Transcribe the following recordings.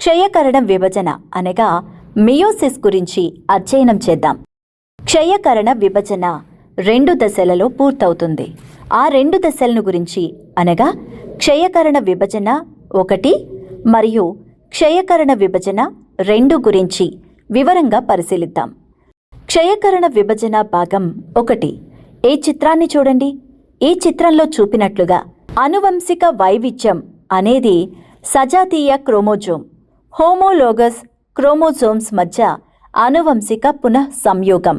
క్షయకరణ విభజన అనగా మియోసిస్ గురించి అధ్యయనం చేద్దాం. క్షయకరణ విభజన రెండు దశలలో పూర్తవుతుంది. ఆ రెండు దశలను గురించి అనగా క్షయకరణ విభజన ఒకటి మరియు క్షయకరణ విభజన రెండు గురించి వివరంగా పరిశీలిద్దాం. క్షయకరణ విభజన భాగం ఒకటి. ఏ చిత్రాన్ని చూడండి? ఈ చిత్రంలో చూపినట్లుగా అనువంశిక వైవిధ్యం అనేది సజాతీయ క్రోమోజోమ్ హోమోలోగస్ క్రోమోజోమ్స్ మధ్య అనువంశిక పునః సంయోగం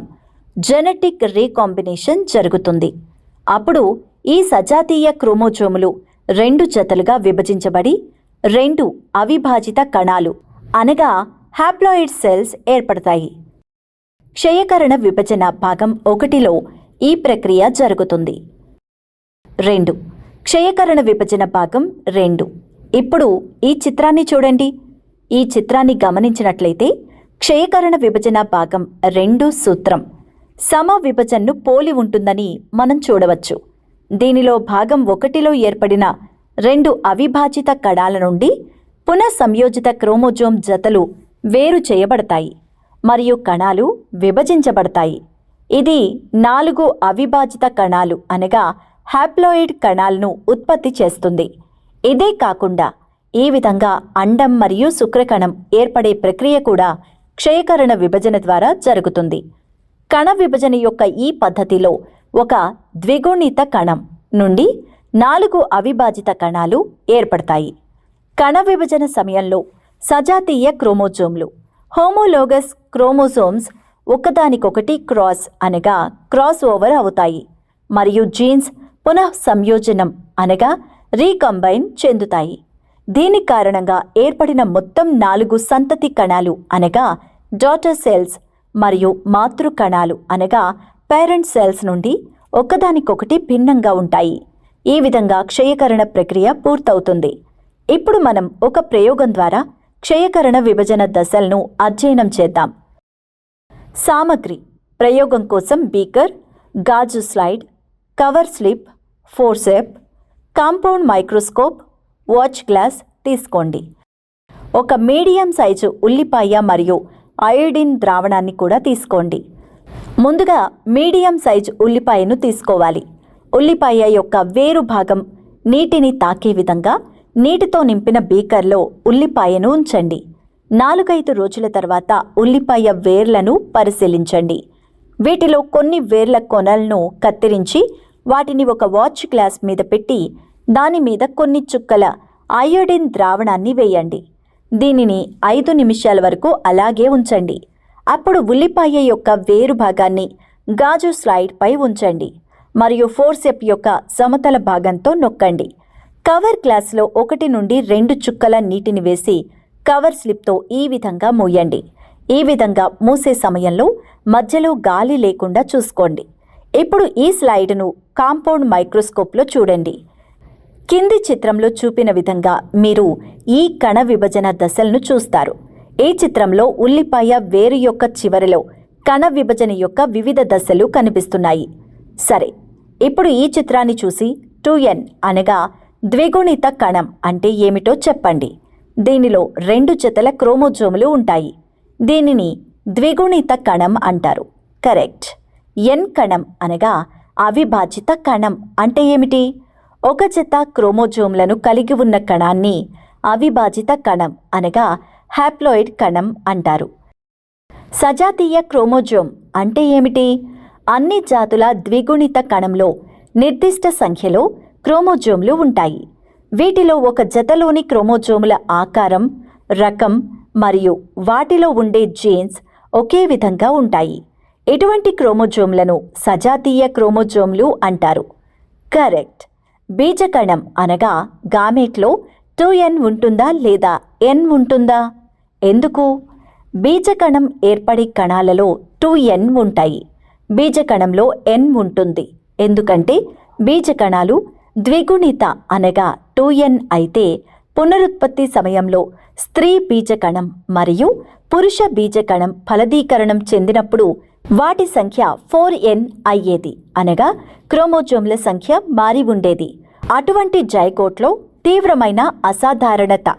జెనెటిక్ రీకాంబినేషన్ జరుగుతుంది. అప్పుడు ఈ సజాతీయ క్రోమోజోములు రెండు జతలుగా విభజించబడి రెండు అవిభాజిత కణాలు అనగా హ్యాప్లాయిడ్ సెల్స్ ఏర్పడతాయి. క్షయకరణ విభజన భాగం ఒకటిలో ఈ ప్రక్రియ జరుగుతుంది. రెండు. క్షయకరణ విభజన భాగం రెండు. ఇప్పుడు ఈ చిత్రాన్ని చూడండి. ఈ చిత్రాన్ని గమనించినట్లయితే క్షయకరణ విభజన భాగం రెండు సూత్రం. సమ విభజనను పోలి ఉంటుందని మనం చూడవచ్చు. దీనిలో భాగం ఒకటిలో ఏర్పడిన రెండు అవిభాజిత కణాల నుండి పునః సంయోజిత క్రోమోజోమ్ జతలు వేరు చేయబడతాయి మరియు కణాలు విభజించబడతాయి. ఇది నాలుగు అవిభాజిత కణాలు అనగా హ్యాప్లోయిడ్ కణాలను ఉత్పత్తి చేస్తుంది. ఇదే కాకుండా ఈ విధంగా అండం మరియు శుక్రకణం ఏర్పడే ప్రక్రియ కూడా క్షయకరణ విభజన ద్వారా జరుగుతుంది. కణ విభజన యొక్క ఈ పద్ధతిలో ఒక ద్విగుణిత కణం నుండి నాలుగు అవిభాజిత కణాలు ఏర్పడతాయి. కణ విభజన సమయంలో సజాతీయ క్రోమోజోమ్లు హోమోలోగస్ క్రోమోజోమ్స్ ఒకదానికొకటి క్రాస్ అనగా క్రాస్ ఓవర్ అవుతాయి. మరియు జీన్స్ పునః సంయోజనం అనగా రీకంబైన్ చెందుతాయి. దీని కారణంగా ఏర్పడిన మొత్తం నాలుగు సంతతి కణాలు అనగా డాటర్ సెల్స్ మరియు మాతృ కణాలు అనగా పేరెంట్ సెల్స్ నుండి ఒకదానికొకటి భిన్నంగా ఉంటాయి. ఈ విధంగా క్షయకరణ ప్రక్రియ పూర్తవుతుంది. ఇప్పుడు మనం ఒక ప్రయోగం ద్వారా క్షయకరణ విభజన దశలను అధ్యయనం చేద్దాం. సామగ్రి ప్రయోగం కోసం బీకర్ గాజు slide cover slip forcep compound microscope watch glass తీసుకోండి. ఒక మీడియం సైజు ఉల్లిపాయ మరియు అయోడిన్ ద్రావణాన్ని కూడా తీసుకోండి. ముందుగా మీడియం సైజు ఉల్లిపాయను తీసుకోవాలి. ఉల్లిపాయ యొక్క వేరు భాగం నీటిని తాకే విధంగా నీటితో నింపిన బీకర్లో ఉల్లిపాయను ఉంచండి. నాలుగైదు రోజుల తర్వాత ఉల్లిపాయ వేర్లను పరిశీలించండి. వీటిలో కొన్ని వేర్ల కొనలను కత్తిరించి వాటిని ఒక వాచ్ గ్లాస్ మీద పెట్టి దాని మీద కొన్ని చుక్కల అయోడిన్ ద్రావణాన్ని వేయండి. దీనిని ఐదు నిమిషాల వరకు అలాగే ఉంచండి. అప్పుడు ఉల్లిపాయ యొక్క వేరు భాగాన్ని గాజు స్లైడ్పై ఉంచండి మరియు ఫోర్సెప్ యొక్క సమతల భాగంతో నొక్కండి. కవర్ గ్లాస్లో ఒకటి నుండి రెండు చుక్కల నీటిని వేసి కవర్ స్లిప్తో ఈ విధంగా మూయండి. ఈ విధంగా మూసే సమయంలో మధ్యలో గాలి లేకుండా చూసుకోండి. ఇప్పుడు ఈ స్లైడ్ను కాంపౌండ్ మైక్రోస్కోప్లో చూడండి. కింది చిత్రంలో చూపిన విధంగా మీరు ఈ కణ విభజన దశలను చూస్తారు. ఈ చిత్రంలో ఉల్లిపాయ వేరు యొక్క చివరిలో కణ విభజన యొక్క వివిధ దశలు కనిపిస్తున్నాయి. సరే ఇప్పుడు ఈ చిత్రాన్ని చూసి టూ ఎన్ అనగా ద్విగుణిత కణం అంటే ఏమిటో చెప్పండి. దీనిలో రెండు జతల క్రోమోజోములు ఉంటాయి. దీనిని ద్విగుణిత కణం అంటారు. కరెక్ట్. ఎన్ కణం అనగా అవిభాజిత కణం అంటే ఏమిటి? ఒక జత క్రోమోజోమ్లను కలిగి ఉన్న కణాన్ని అవిభాజిత కణం అనగా హ్యాప్లాయిడ్ కణం అంటారు. సజాతీయ క్రోమోజోమ్ అంటే ఏమిటి? అన్ని జాతుల ద్విగుణిత కణంలో నిర్దిష్ట సంఖ్యలో క్రోమోజోమ్లు ఉంటాయి. వీటిలో ఒక జతలోని క్రోమోజోముల ఆకారం రకం మరియు వాటిలో ఉండే జీన్స్ ఒకే విధంగా ఉంటాయి. ఎటువంటి క్రోమోజోమ్లను సజాతీయ క్రోమోజోమ్లు అంటారు? కరెక్ట్. బీజకణం అనగా గామేట్లో టూ ఎన్ ఉంటుందా లేదా ఎన్ ఉంటుందా? ఎందుకు? బీజకణం ఏర్పడే కణాలలో టూ ఎన్ ఉంటాయి. బీజకణంలో ఎన్ ఉంటుంది. ఎందుకంటే బీజకణాలు ద్విగుణిత అనగా టూ ఎన్ అయితే పునరుత్పత్తి సమయంలో స్త్రీ బీజకణం మరియు పురుష బీజకణం ఫలదీకరణం చెందినప్పుడు వాటి సంఖ్య ఫోర్ ఎన్ అయ్యేది అనగా క్రోమోజోమ్ల సంఖ్య మారి ఉండేది. అటువంటి జైకోట్లో తీవ్రమైన అసాధారణత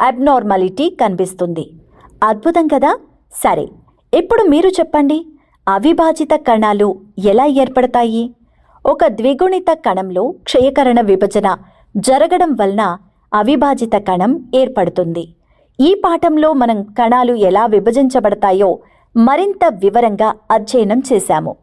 అబ్నార్మాలిటీ కనిపిస్తుంది. అద్భుతం కదా? సరే ఇప్పుడు మీరు చెప్పండి అవిభాజిత కణాలు ఎలా ఏర్పడతాయి? ఒక ద్విగుణిత కణంలో క్షయకరణ విభజన జరగడం వలన అవిభాజిత కణం ఏర్పడుతుంది. ఈ పాఠంలో మనం కణాలు ఎలా విభజించబడతాయో మరింత వివరంగా అధ్యయనం చేశాము.